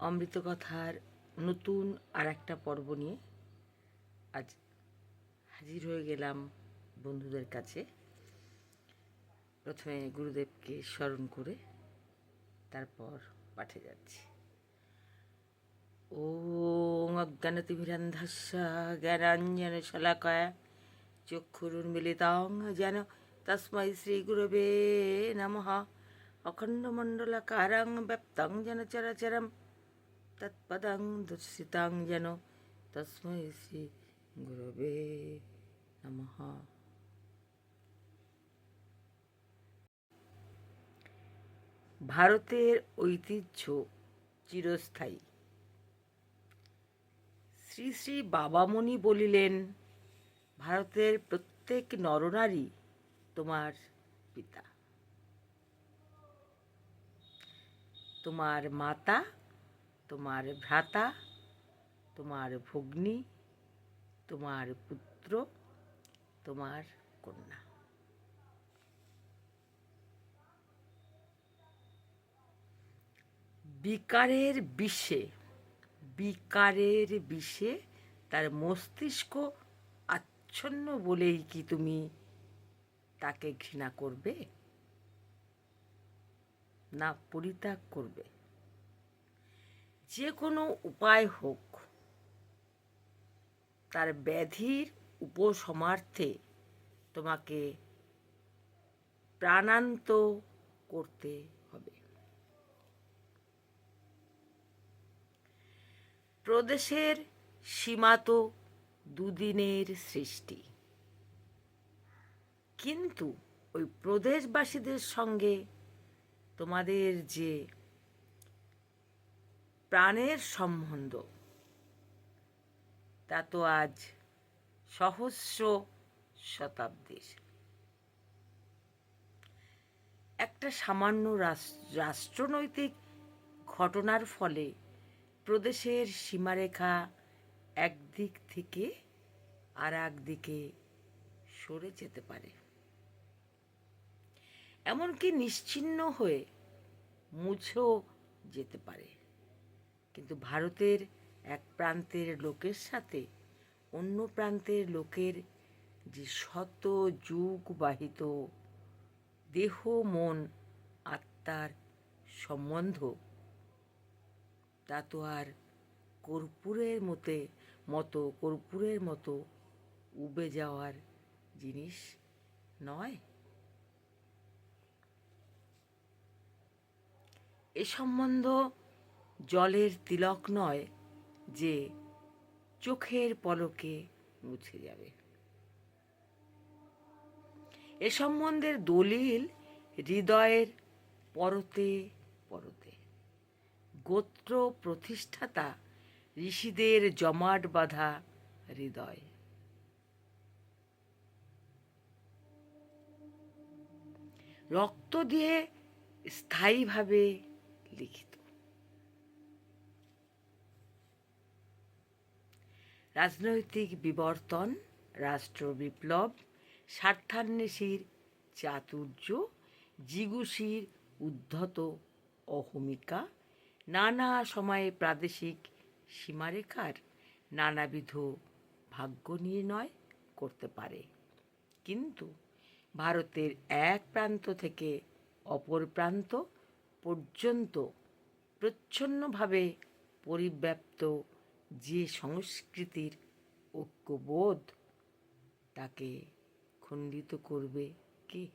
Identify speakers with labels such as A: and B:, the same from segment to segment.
A: অমৃত কথার নতুন আর একটা পর্ব নিয়ে আজ হাজির হয়ে গেলাম বন্ধুদের কাছে। প্রথমে গুরুদেবকে স্মরণ করে তারপর পাঠে যাচ্ছি। ওং অজ্ঞানতিভিরন্ধস্য জ্ঞানাঞ্জন শলাকয়া চক্ষুরুন্মিলিতং যেন তস্मै শ্রীগুরবে নমঃ। অখণ্ডমণ্ডলকারং ব্যপ্তং যেন চরাচরম তৎপদং দর্শিতাং যেন তস্मै শ্রী গুরবে নমঃ ভারতের ঐতিহ্য চিরস্থায়ী। শ্রী শ্রী বাবামণি বলিলেন, ভারতের প্রত্যেক নরনারী তোমার পিতা। তোমার মাতা তোমার ভ্রাতা, তোমার ভগ্নী, তোমার পুত্র, তোমার কন্যা। বিকারের বিষে বিকারের বিষে তার মস্তিষ্ক আচ্ছন্ন বলেই কি তুমি তাকে ঘৃণা করবে? না পরিত্যাগ করবে? যে কোনো উপায় হোক, তার ব্যাধির উপসমার্থে তোমাকে প্রাণান্ত করতে হবে। প্রদেশের সীমা তো দুদিনের সৃষ্টি। কিন্তু ওই প্রদেশবাসীদের সঙ্গে তোমাদের যে প্রাণের সম্বন্ধ। তা তো আজ সহস্র শতাব্দীর। একটা সামান্য রাষ্ট্রনৈতিক ঘটনার ফলে প্রদেশের সীমারেখা একদিক থেকে আর একদিকে সরে যেতে পারে। এমনকি নিশ্চিহ্ন হয়ে মুছেও যেতে পারে। কিন্তু ভারতের এক প্রান্তের লোকের সাথে অন্য প্রান্তের লোকের যে শত যুগ বাহিত দেহ, মন, আত্মার সম্বন্ধ, তা তো আর কর্পূরের মতে, মতো, কর্পূরের মতো উবে যাওয়ার জিনিস নয়। এ সম্বন্ধ জলের তিলক নয় যে চোখের পলকে মুছে যাবে। এ সম্বন্ধের দলিল হৃদয়ের পরতে পরতে। গোত্র প্রতিষ্ঠাতা ঋষিদের জমাট বাঁধা হৃদয়। রক্ত দিয়ে স্থায়ীভাবে লিখিত। রাজনৈতিক বিবর্তন, রাষ্ট্র বিপ্লব, স্বার্থান্বেষীর চাতুর্য জিগুষীর উদ্ধত অহমিকা, নানা সময়ে প্রাদেশিক সীমারেখার নানাবিধ ভাগ্য নির্ণয় করতে পারে। কিন্তু ভারতের এক প্রান্ত থেকে অপর প্রান্ত পর্যন্ত প্রচ্ছন্নভাবে পরিব্যাপ্ত যে সংস্কৃতির ঐক্যবোধ তাকে খণ্ডিত করবে কে?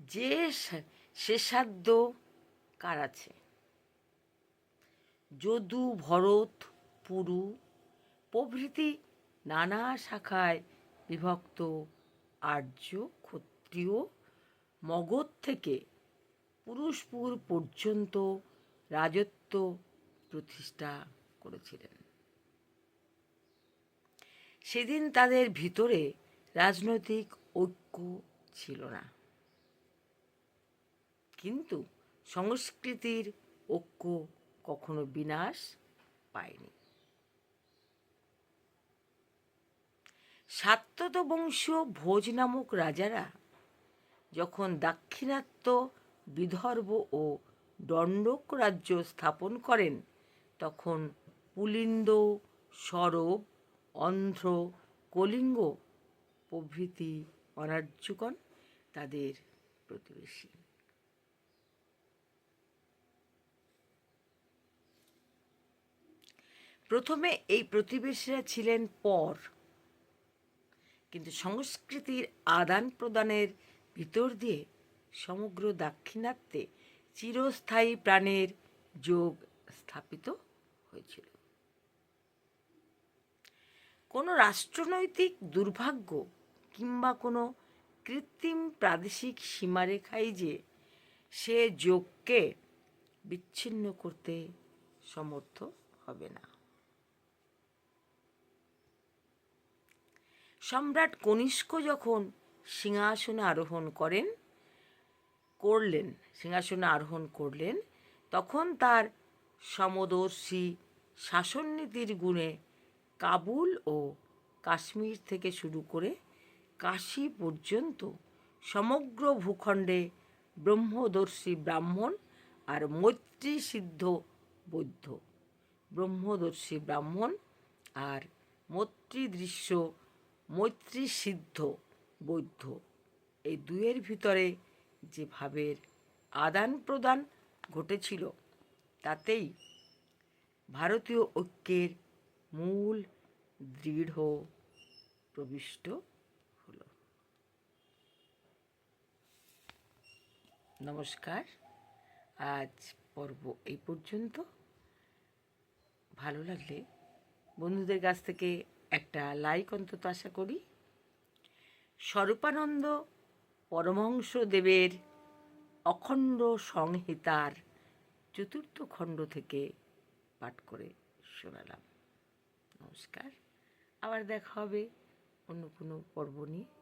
A: যে শেষাদ্য কার আছে? যদু, ভরত, পুরু প্রভৃতি নানা শাখায় বিভক্ত আর্য, ক্ষত্রিয়, মগধ থেকে পুরুষপুর পর্যন্ত রাজত্ব প্রতিষ্ঠা করেছিলেন। সেদিন তাদের ভিতরে রাজনৈতিক ঐক্য ছিল না। কিন্তু সংস্কৃতির ঐক্য কখনো বিনাশ পায়নি। সাত্যত বংশীয় ভোজ নামক রাজারা যখন দাক্ষিণাত্য বিদর্ভ ও দণ্ডক রাজ্য স্থাপন করেন, তখন পুলিন্দ, সরব, অন্ধ্র, কলিঙ্গ প্রভৃতি অনার্যগণ তাদের প্রতিবেশী। প্রথমে এই প্রতিবেশীরা ছিলেন পর। কিন্তু সংস্কৃতির আদান প্রদানের ভিতর দিয়ে সমগ্র দাক্ষিণাত্যে চিরস্থায়ী প্রাণের যোগ স্থাপিত হয়েছিল। কোনো রাষ্ট্রনৈতিক দুর্ভাগ্য কিংবা কোনো কৃত্রিম প্রাদেশিক সীমারেখাই যে সে যোগকে বিচ্ছিন্ন করতে সমর্থ হবে না। সম্রাট কনিষ্ক যখন সিংহাসনে আরোহণ করেন, করলেন, সিংহাসনে আরোহণ করলেন, তখন তার সমদর্শী শাসননীতির গুণে কাবুল ও কাশ্মীর থেকে শুরু করে কাশী পর্যন্ত সমগ্র ভূখণ্ডে ব্রহ্মদর্শী ব্রাহ্মণ আর মৈত্রী সিদ্ধ বৌদ্ধ। ব্রহ্মদর্শী ব্রাহ্মণ আর মৈত্রীদৃশ্য মৈত্রী সিদ্ধ বৌদ্ধ এই দুয়ের ভিতরে যে ভাবের আদান প্রদান ঘটেছিল, তাতেই ভারতীয় ঐক্যের মূল দৃঢ় প্রবিষ্ট হল। নমস্কার। আজ পর্ব এই পর্যন্ত। ভালো লাগলে বন্ধুদের কাছ থেকে একটা লাইক অন্তত আশা করি। স্বরূপানন্দ পরমহংস দেবের অখণ্ড সংহিতার চতুর্থ খণ্ড থেকে পাঠ করে শোনালাম। নমস্কার। আবার দেখা হবে অন্য কোনো পর্ব নিয়ে।